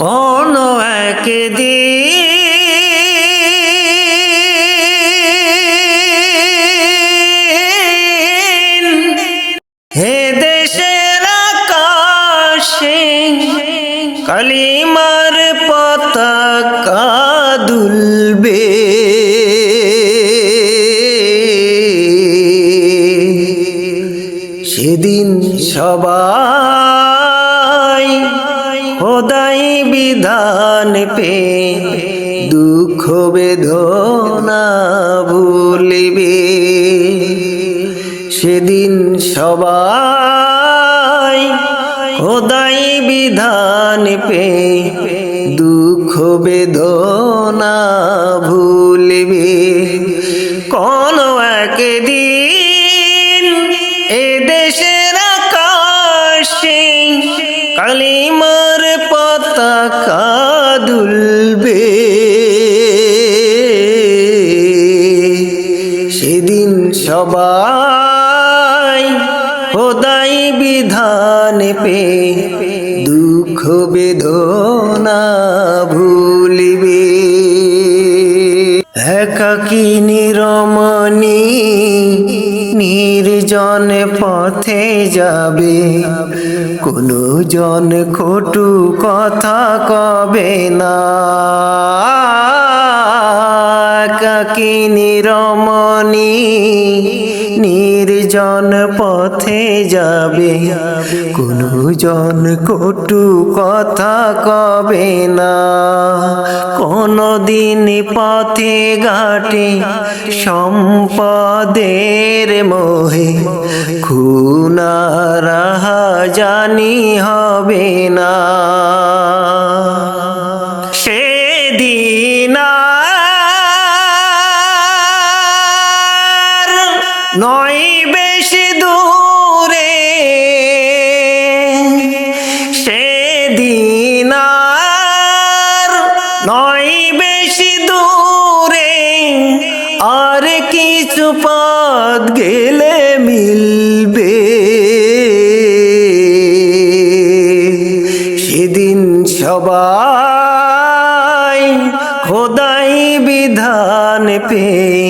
কোন একদিন হে দেশের আকাশে কালিমার পতাকা দুলবে। সেদিন সবাই খোদাই বিধান পে, দুঃখ বেদনা ভুলিবে। সেদিন সবাই খোদাই বিধান পে, দুঃখ বেদনা ভুলিবে। কোন একদিন এ দেশের আকাশে কালিমার সেদিন সবাই খোদাই বিধান পে দুঃখ বেদনা ভুলিবে। একাকি নিরমণি নির্জন পথে যাবে। কোনো জন খটু কথা কবে না। একাকি নিরমণি? নির্জন পথে যাবে। কোনো জন কটু কথা কবে না? কোনো দিন পথে ঘাটে, সম্পদের মোহে খুনারাহা নয় বেশি দূরে। সেদিন আর নয় বেশি দূরে। আর কিছু পথ গেলে মিলবে। সেদিন সবাই খোদাই বিধান পে দুঃখ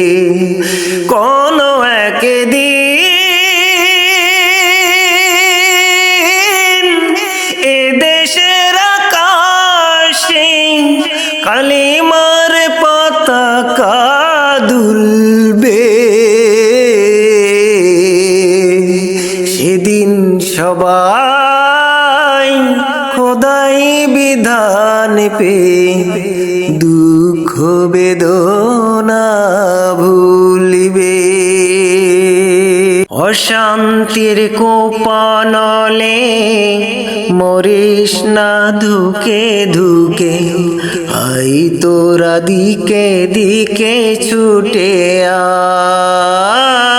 সবাই খোদাই বিধান পে, দুঃখ বেদনা ভুলিবে। অশান্তির কোপানলে মরিস না ধুকে ধুকে আই তোরা দিকে দিকে ছুটে আয়।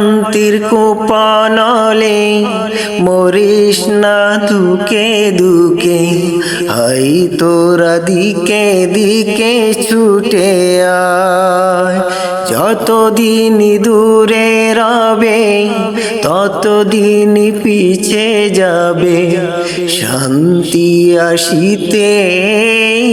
অশান্তির কোপানলে মরিস না দুকে দুকে আই তোরা দিকে দিকে ছুটে আয়। যতদিন দূরে রবে, ততদিন পিছে যাবে। শান্তি আসিতে এই